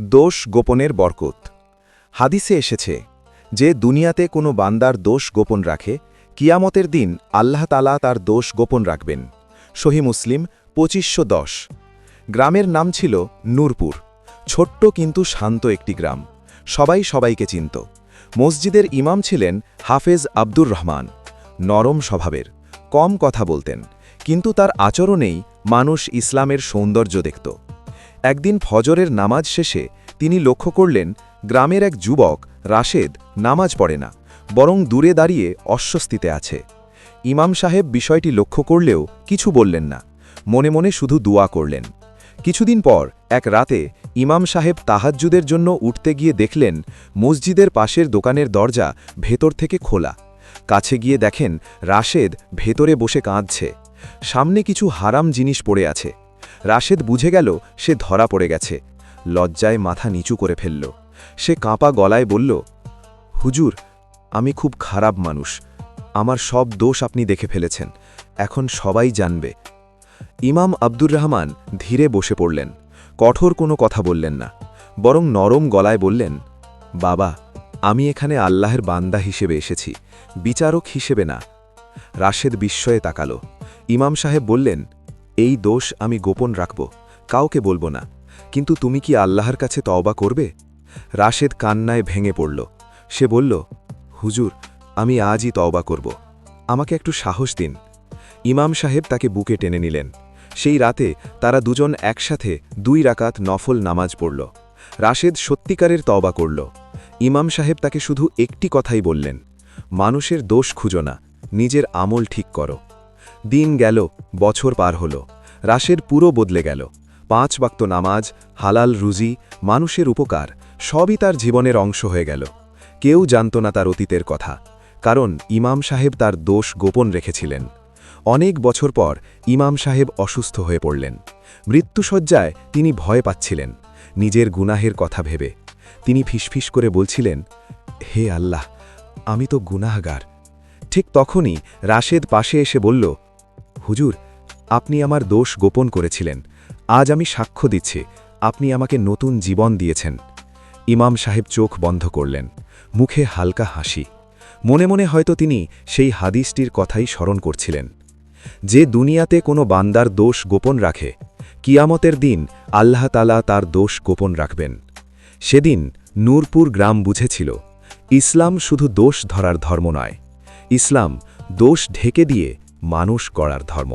দোষ গোপনের বরকত। হাদিসে এসেছে যে দুনিয়াতে কোনো বান্দার দোষ গোপন রাখে, কিয়ামতের দিন আল্লাহ তালা তার দোষ গোপন রাখবেন। সহি মুসলিম পঁচিশশো দশ। গ্রামের নাম ছিল নূরপুর। ছোট্ট কিন্তু শান্ত একটি গ্রাম। সবাই সবাইকে চিনত। মসজিদের ইমাম ছিলেন হাফেজ আব্দুর রহমান। নরম স্বভাবের। কম কথা বলতেন। কিন্তু তার আচরণেই মানুষ ইসলামের সৌন্দর্য দেখত। একদিন ফজরের নামাজ শেষে তিনি লক্ষ্য করলেন, গ্রামের এক যুবক, রাশেদ, নামাজ পড়ে না, বরং দূরে দাঁড়িয়ে অস্বস্তিতে আছে। ইমাম সাহেব বিষয়টি লক্ষ্য করলেও কিছু বললেন না, মনে মনে শুধু দোয়া করলেন। কিছুদিন পর, এক রাতে, ইমাম সাহেব তাহাজ্জুদের জন্য উঠতে গিয়ে দেখলেন, মসজিদের পাশের দোকানের দরজা ভেতর থেকে খোলা। কাছে গিয়ে দেখেন, রাশেদ ভেতরে বসে কাঁদছে। সামনে কিছু হারাম জিনিস পড়ে আছে। রাশেদ বুঝে গেল সে ধরা পড়ে গেছে। লজ্জায় মাথা নিচু করে ফেলল। সে কাঁপা গলায় বলল, হুজুর, আমি খুব খারাপ মানুষ। আমার সব দোষ আপনি দেখে ফেলেছেন। এখন সবাই জানবে। ইমাম আব্দুর রহমান ধীরে বসে পড়লেন। কঠোর কোনো কথা বললেন না। বরং নরম গলায় বললেন, বাবা, আমি এখানে আল্লাহের বান্দা হিসেবে এসেছি। বিচারক হিসেবে না। রাশেদ বিস্ময়ে তাকাল। ইমাম সাহেব বললেন এই দোষ আমি গোপন রাখব, কাউকে বলব না। কিন্তু তুমি কি আল্লাহর কাছে তওবা করবে? রাশেদ কান্নায় ভেঙে পড়ল। সে বলল, হুজুর, আমি আজই তওবা করব। আমাকে একটু সাহস দিন। ইমাম সাহেব তাকে বুকে টেনে নিলেন। সেই রাতে তারা দুজন একসাথে দুই রাকাত নফল নামাজ পড়ল। রাশেদ সত্যিকারের তওবা করল। ইমাম সাহেব তাকে শুধু একটি কথাই বললেন, মানুষের দোষ খুঁজো না, নিজের আমল ঠিক করো। দিন গেল, বছর পার হল। রাশের পুরো বদলে গেল। পাঁচ বাক্ত নামাজ, হালাল রুজি, মানুষের উপকার, সবই তার জীবনের অংশ হয়ে গেল। কেউ জানত না তার অতীতের কথা, কারণ ইমাম সাহেব তার দোষ গোপন রেখেছিলেন। অনেক বছর পর ইমাম সাহেব অসুস্থ হয়ে পড়লেন। মৃত্যুসজ্জায় তিনি ভয় পাচ্ছিলেন, নিজের গুনাহের কথা ভেবে। তিনি ফিসফিস করে বলছিলেন, হে আল্লাহ, আমি তো গুনাহগার। ঠিক তখনই রাশেদ পাশে এসে বলল হুজুর, আপনি আমার দোষ গোপন করেছিলেন। আজ আমি সাক্ষ্য দিচ্ছি, আপনি আমাকে নতুন জীবন দিয়েছেন। ইমাম সাহেব চোখ বন্ধ করলেন, মুখে হালকা হাসি। মনে মনে হয়তো তিনি সেই হাদিসটির কথাই স্মরণ করছিলেন। যে দুনিয়াতে কোনো বান্দার দোষ গোপন রাখে, কিয়ামতের দিন আল্লাহ তালা তার দোষ গোপন রাখবেন। সেদিন নূরপুর গ্রাম বুঝেছিল, ইসলাম শুধু দোষ ধরার ধর্ম নয়, ইসলাম দোষ ঢেকে দিয়ে মানুষ করার ধর্ম।